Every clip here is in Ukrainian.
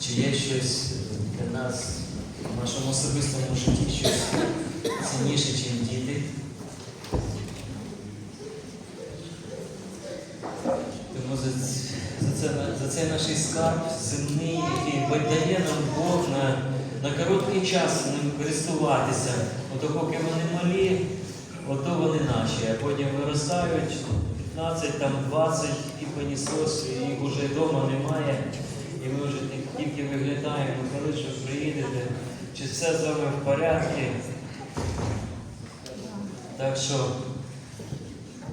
Чи є щось для нас в нашому особистому житті щось цінніше, ніж діти? Тому за, за, це, за цей наш скарб земний, який дає нам Бог на, на короткий час ним користуватися. Ото поки вони малі, ото вони наші, а потім виростають 15, там 20 і понеслось, і їх вже вдома немає. І ми вже тільки- виглядаємо, коли що приїдете, чи все з вами в порядку. Так що,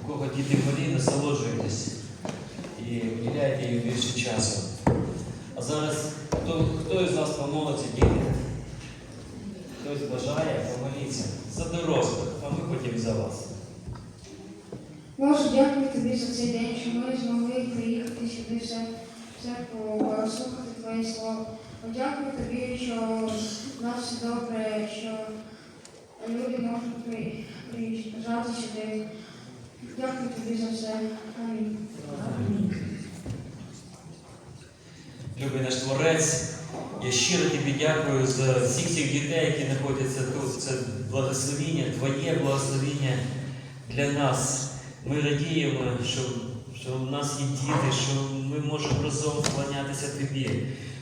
у кого діти малі, насолоджуйтесь і виділяйте їм більше часу. А зараз хто, хто із вас помолиться, діти? Хтось бажає, помоліться за дорослих, а ми потім за вас. Боже, дякую тобі за цей день, що ми змогли приїхати сюди все, все послухати Твоє слово. Дякую тобі, що в нас все добре, що люди можуть при- приїжджати сюди. Дякую тобі за все. Амінь. Любий наш Творець, я щиро тобі дякую за всіх цих дітей, які знаходяться тут. Це благословіння, Твоє благословіння для нас. Ми радіємо, що, що в нас є діти, що ми можемо разом вклонятися Тобі,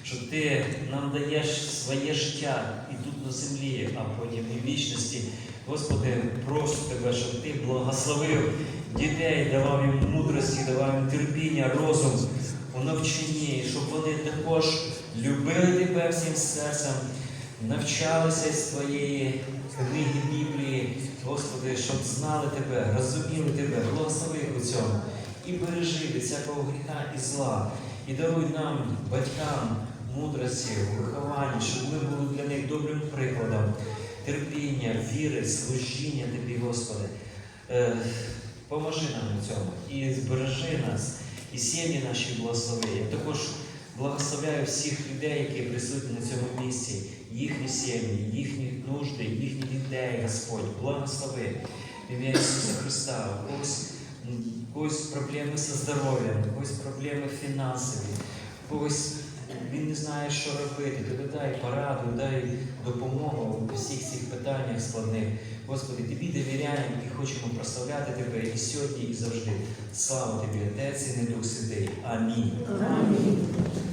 що Ти нам даєш своє життя і тут на землі, а потім і в вічності. Господи, прошу Тебе, щоб Ти благословив дітей, давав їм мудрості, давав їм терпіння, розум у навчанні, щоб вони також любили тебе всім серцем, навчалися з твоєї книги Біблії, Господи, щоб знали тебе, розуміли тебе, благослови у цьому і бережи від всякого гріха і зла, і даруй нам, батькам, мудрості, виховання, щоб ми були для них добрим прикладом, терпіння, віри, служіння Тобі, Господи. Е, Поможи нам у цьому і збережи нас, і сім'ї наші благослови. Я також благословляю всіх людей, які присутні на цьому місці, їхні сім'ї, їхні нужди, їхніх дітей, Господь, благослови. В ім'я Ісуса Христа, у когось, проблеми зі здоров'ям, у проблеми фінансові, у він не знає, що робити. Тобі дай пораду, дай допомогу у всіх цих питаннях складних. Господи, тобі довіряємо і хочемо прославляти Тебе і сьогодні, і завжди. Слава Тобі, Отець і не Дух Святий. Амінь.